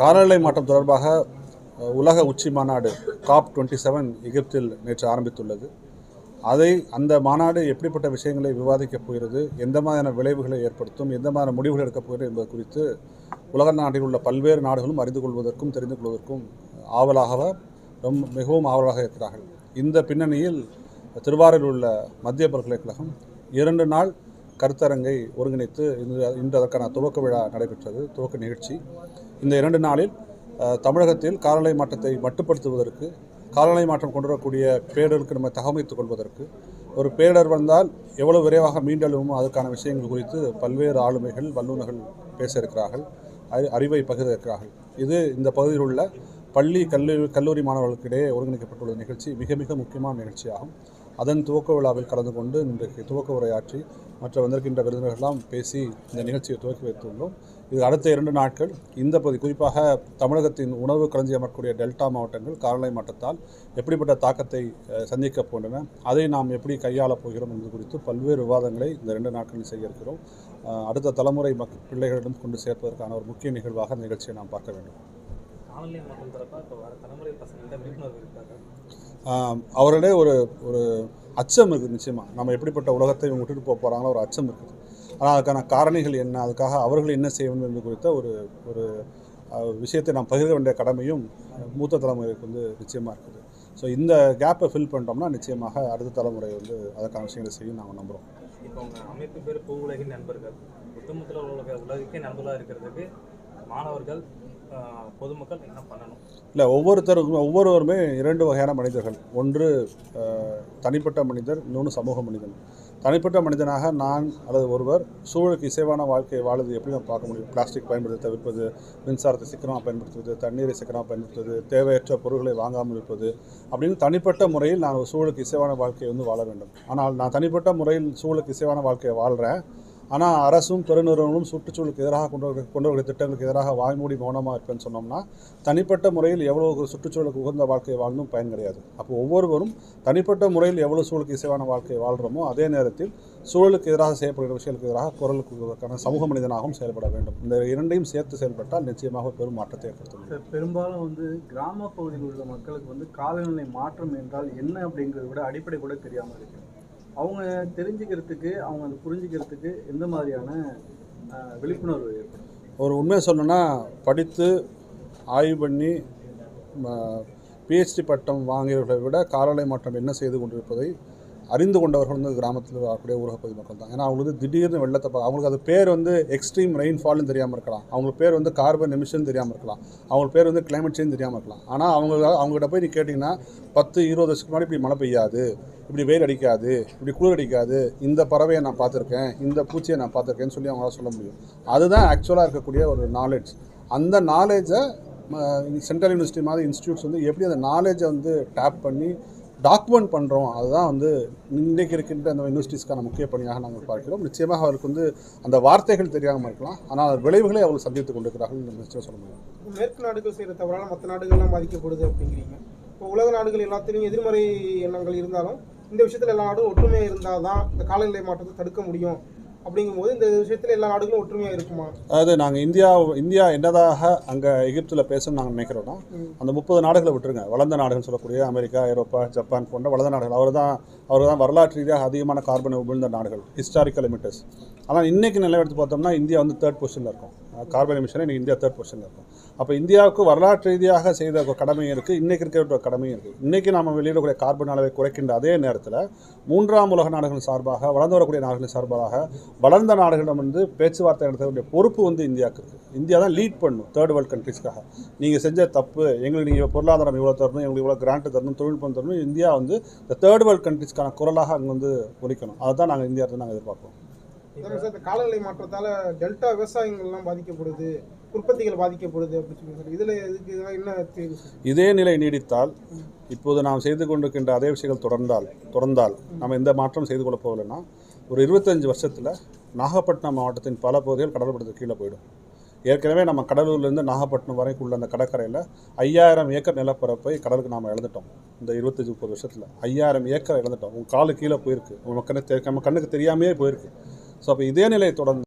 காலநிலை மாற்றம் தொடர்பாக உலக உச்சி மாநாடு காப் டுவெண்ட்டி செவன் எகிப்தில் நேற்று ஆரம்பித்துள்ளது. அதை அந்த மாநாடு எப்படிப்பட்ட விஷயங்களை விவாதிக்கப் போகிறது எந்த மாதிரியான விளைவுகளை ஏற்படுத்தும் எந்த மாதிரியான முடிவுகள் எடுக்கப் போகிறது என்பது குறித்து உலக நாட்டில் உள்ள பல்வேறு நாடுகளும் அறிந்து கொள்வதற்கும் தெரிந்து கொள்வதற்கும் ஆவலாக ரொம்ப மிகவும் ஆவலாக இருக்கிறார்கள். இந்த பின்னணியில் திருவாரூரில் உள்ள மத்திய பல்கலைக்கழகம் இரண்டு நாள் கருத்தரங்கை ஒருங்கிணைத்து இன்று இன்று அதற்கான துவக்க விழா நடைபெற்றது துவக்க நிகழ்ச்சி. இந்த இரண்டு நாளில் தமிழகத்தில் காலநிலை மாற்றத்தை மட்டுப்படுத்துவதற்கு காலநிலை மாற்றம் கொண்டு வரக்கூடிய பேரிடருக்கு நம்ம தகவமைத்துக் கொள்வதற்கு ஒரு பேரிடர் வந்தால் எவ்வளவு விரைவாக மீண்டெழுமோ அதற்கான விஷயங்கள் குறித்து பல்வேறு ஆளுமைகள் வல்லுநர்கள் பேச இருக்கிறார்கள் அறி- அறிவை பகிர இருக்கிறார்கள் இது இந்த பகுதியில் உள்ள பள்ளி கல்லூரி கல்லூரி மாணவர்களுக்கிடையே ஒருங்கிணைக்கப்பட்டுள்ள நிகழ்ச்சி மிக மிக முக்கியமான நிகழ்ச்சியாகும். அதன் துவக்க விழாவில் கலந்து கொண்டு இன்றைக்கு துவக்க உரையாற்றி மற்ற வந்திருக்கின்ற விருந்தினர்களெல்லாம் பேசி இந்த நிகழ்ச்சியை துவக்கி வைத்துள்ளோம். இது அடுத்த இரண்டு நாட்கள் இந்த பகுதி குறிப்பாக தமிழகத்தின் உணவு களஞ்சியமக்கூடிய டெல்டா மாவட்டங்கள் காலநிலை மாற்றத்தால் எப்படிப்பட்ட தாக்கத்தை சந்திக்கப் போன்றன அதை நாம் எப்படி கையாளப் போகிறோம் என்பது குறித்து பல்வேறு விவாதங்களை இந்த ரெண்டு நாட்களில் செய்ய இருக்கிறோம். அடுத்த தலைமுறை மக் பிள்ளைகளிடம் கொண்டு சேர்ப்பதற்கான ஒரு முக்கிய நிகழ்வாக நிகழ்ச்சியை நாம் பார்க்க வேண்டும். காலநிலை மாற்றம் தரப்பா இப்போ வர தலைமுறை பசங்கள்கிட்ட விழிப்புணர்வு இருக்காங்க. ஆம், ஒரு ஒரு அச்சம் இருக்குது நிச்சயமாக நம்ம எப்படிப்பட்ட உலகத்தை இவங்க விட்டுட்டு போக போகிறாங்களோ ஒரு அச்சம் இருக்குது. ஆனால் அதுக்கான காரணிகள் என்ன? அதுக்காக அவர்கள் என்ன செய்ய வேண்டும் என்பது குறித்த ஒரு ஒரு விஷயத்தை நாம் பகிர வேண்டிய கடமையும் மூத்த தலைமுறைக்கு வந்து நிச்சயமாக இருக்குது. ஸோ இந்த கேப்பை ஃபில் பண்ணிட்டோம்னா நிச்சயமாக அடுத்த தலைமுறை வந்து அதற்கான விஷயங்களை செய்யும் நாங்கள் நம்புகிறோம் இப்போ உங்கள் அமைப்பு பேர் பூ உலகின் நண்பர்கள். புத்தமுத்திர உலக உலகுக்கே நண்பர்களாக இருக்கிறதுக்கு மாணவர்கள் பொதுமக்கள் என்ன பண்ணணும்? இல்லை ஒவ்வொருத்தருக்கும் ஒவ்வொருவருமே இரண்டு வகையான மனிதர்கள். ஒன்று தனிப்பட்ட மனிதர் இன்னொன்று சமூக மனிதன். தனிப்பட்ட மனிதனாக நான் அல்லது ஒருவர் சூழலுக்கு இசைவான வாழ்க்கையை வாழுது எப்படி நம்ம பார்க்க முடியும்? பிளாஸ்டிக் பயன்படுத்த தவிர்ப்பது மின்சாரத்தை சிக்கனமாக பயன்படுத்துவது தண்ணீரை சிக்கனமாக பயன்படுத்துவது தேவையற்ற பொருட்களை வாங்காமல் இருப்பது அப்படின்னு தனிப்பட்ட முறையில் நான் ஒரு சூழலுக்கு இசைவான வாழ்க்கையை வந்து வாழ வேண்டும். ஆனால் நான் தனிப்பட்ட முறையில் சூழலுக்கு இசைவான வாழ்க்கையை வாழ்கிறேன் ஆனால் அரசும் பெருநிறுவனங்களும் சுற்றுச்சூழலுக்கு எதிராக கொண்டு வர கொண்டு திட்டங்களுக்கு எதிராக வாய்மூடி மௌனமாக இருப்பேன்னு சொன்னோம்னா தனிப்பட்ட முறையில் எவ்வளோ சுற்றுச்சூழலுக்கு உகந்த வாழ்க்கையை வாழ்ந்தும் பயன் கிடையாது. அப்போ ஒவ்வொருவரும் தனிப்பட்ட முறையில் எவ்வளோ சூழலுக்கு இசைவான வாழ்க்கையை வாழ்கிறோமோ அதே நேரத்தில் சூழலுக்கு எதிராக செய்யப்படுகிற விஷயங்களுக்கு எதிராக குரல் சமூக மனிதனாகவும் செயல்பட வேண்டும். இந்த இரண்டையும் சேர்த்து செயல்பட்டால் நிச்சயமாக பெரும் மாற்றத்தை ஏற்படுத்தும். பெரும்பாலும் வந்து கிராம பகுதியில் உள்ள மக்களுக்கு வந்து காலநிலை மாற்றம் என்றால் என்ன அப்படிங்கிறத விட அடிப்படை கூட தெரியாமல் இருக்குது அவங்க தெரிஞ்சுக்கிறதுக்கு அவங்க அதை புரிஞ்சுக்கிறதுக்கு எந்த மாதிரியான விழிப்புணர்வு ஏற்படும்? ஒரு உண்மையை சொல்லணும்னா படித்து ஆய்வு பண்ணி பிஹெச்டி பட்டம் வாங்கியவர்களை விட காலநிலை மாற்றம் என்ன செய்து கொண்டிருப்பதை அறிந்து கொண்டவர்கள் வந்து கிராமத்தில் வரக்கூடிய ஊரகப்பகுதி மக்கள் தான். ஏன்னா அவங்களுக்கு திடீர்னு வெள்ளத்தை அவங்களுக்கு அது பேர் வந்து எக்ஸ்ட்ரீம் ரெயின்ஃபால்னு தெரியாமல் இருக்கலாம். அவங்களுக்கு பேர் வந்து கார்பன் எமிஷன் தெரியாமல் இருக்கலாம். அவங்களுக்கு பேர் வந்து கிளைமேட் சேஞ்ச் தெரியாமல் இருக்கலாம். ஆனால் அவங்க அவங்ககிட்ட போய் நீ கேட்டிங்கன்னா பத்து இருபது வருஷத்துக்கு முன்னாடி இப்படி மழை பெய்யாது இப்படி வெயில் அடிக்காது இப்படி குளிர் அடிக்காது இந்த பறவையை நான் பார்த்துருக்கேன் இந்த பூச்சியை நான் பார்த்துருக்கேன்னு சொல்லி அவங்களால சொல்ல முடியும். அதுதான் ஆக்சுவலாக இருக்கக்கூடிய ஒரு நாலேஜ் அந்த நாலேஜை சென்ட்ரல் யூனிவர்சிட்டி மாதிரி இன்ஸ்டியூட்ஸ் வந்து எப்படி அந்த நாலேஜை வந்து டேப் பண்ணி டாக்குமெண்ட் பண்ணுறோம் அதுதான் வந்து இன்றைக்கு இருக்கின்ற அந்த யூனிவர்சிட்டிஸ்க்கான முக்கிய பணியாக நாங்கள் பார்க்கிறோம். நிச்சயமாக அவருக்கு வந்து அந்த வார்த்தைகள் தெரியாமல் இருக்கலாம். ஆனால் விளைவுகளை அவர்கள் சந்தித்துக் கொண்டிருக்கிறார்கள் என்று நிச்சயம் சொல்ல முடியும். மேற்கு நாடுகள் செய்கிற தவறால மற்ற நாடுகள்லாம் பாதிக்கப்படுது அப்படிங்கிறீங்க. இப்போ உலக நாடுகள் எல்லாத்துலேயும் எதிர்மறை எண்ணங்கள் இருந்தாலும் இந்த விஷயத்தில் எல்லா நாடும் ஒற்றுமையாக இருந்தால் தான் இந்த காலநிலை மாற்றத்தை தடுக்க முடியும். அப்படிங்கும்போது இந்த விஷயத்தில் எல்லா நாடுகளும் ஒற்றுமையாக இருக்குமா? அதாவது நாங்கள் இந்தியா இந்தியா என்னதாக அங்கே எகிப்தில் பேசணும்னு நாங்கள் நினைக்கிறோன்னா அந்த முப்பது நாடுகளை விட்டுருங்க. வளர்ந்த நாடுகள் சொல்லக்கூடிய அமெரிக்கா ஐரோப்பா ஜப்பான் போன்ற வளர்ந்த நாடுகள். அவர் தான் அவர் தான் வரலாற்று ரீதியாக அதிகமான கார்பனை உமிழ்ந்த நாடுகள் ஹிஸ்டாரிக்கல் எமிட்டர்ஸ் ஆனால் இன்றைக்கி நிலை எடுத்து பார்த்தோம்னா இந்தியா வந்து தேர்ட் பொசிஷனில் இருக்கும். கார்பன் எமிஷனை இன்றைக்கி இந்தியா தேர்ட் பொசிஷனில் இருக்கும். அப்போ இந்தியாவுக்கு வரலாற்று ரீதியாக செய்த கடமையும் இருக்குது இன்றைக்கி இருக்கிற கடமையும் இருக்குது இன்றைக்கி நாம் வெளியிடக்கூடிய கார்பன் அளவை குறைக்கின்ற அதே நேரத்தில் மூன்றாம் உலக நாடுகள் சார்பாக வளர்ந்து வரக்கூடிய நாடுகள் சார்பாக வளர்ந்த நாடுகளிடம் வந்து பேச்சுவார்த்தை நடத்தக்கூடிய பொறுப்பு வந்து இந்தியாவுக்கு இருக்குது இந்தியா தான் லீட் பண்ணும் தேர்ட் வேர்ல்ட் கண்ட்ரிஸ்க்காக நீங்கள் செஞ்ச தப்பு எங்களுக்கு நீங்கள் பொருளாதாரம் இவ்வளோ தரணும் எங்களுக்கு இவ்வளோ கிராண்ட் தரணும் தொழில்நுட்பம் தரணும் இந்தியா வந்து இந்த தேர்ட் வேர்ல்ட் கண்ட்ரிஸ்க்கான குரலாக அங்கே வந்து உரிக்கணும் அதை தான் நாங்கள் இந்தியா நாங்கள் எதிர்பார்க்குறோம் சார் இந்த காலநிலை மாற்றத்தால் டெல்டா விவசாயங்கள்லாம் பாதிக்கப்படுது உற்பத்திகள் பாதிக்கப்படுது அப்படின்னு சொல்லி சார். இதில் இதுக்கு இதெல்லாம் என்ன தீர்வு இதே நிலை நீடித்தால் இப்போது நாம் செய்து கொண்டிருக்கின்ற அதே விஷயங்கள் தொடர்ந்தால் தொடர்ந்தால் நம்ம எந்த மாற்றம் செய்து கொள்ள போகலைன்னா ஒரு இருபத்தஞ்சு வருஷத்தில் நாகப்பட்டினம் மாவட்டத்தின் பல பகுதிகள் கடல் கீழே போயிடும். ஏற்கனவே நம்ம கடலூர்லேருந்து நாகப்பட்டினம் வரைக்கும் உள்ள அந்த கடற்கரையில் ஐயாயிரம் ஏக்கர் நிலப்பரப்பை கடலுக்கு நாம் இழந்துட்டோம். இந்த இருபத்தஞ்சி முப்பது வருஷத்தில் ஐயாயிரம் ஏக்கர் இழந்துட்டோம். உங்கள் காலு கீழே போயிருக்கு. உங்கள் கண்ணு நம்ம கண்ணுக்கு தெரியாமையே போயிருக்கு. ஸோ அப்போ இதே நிலை தொடர்ந்து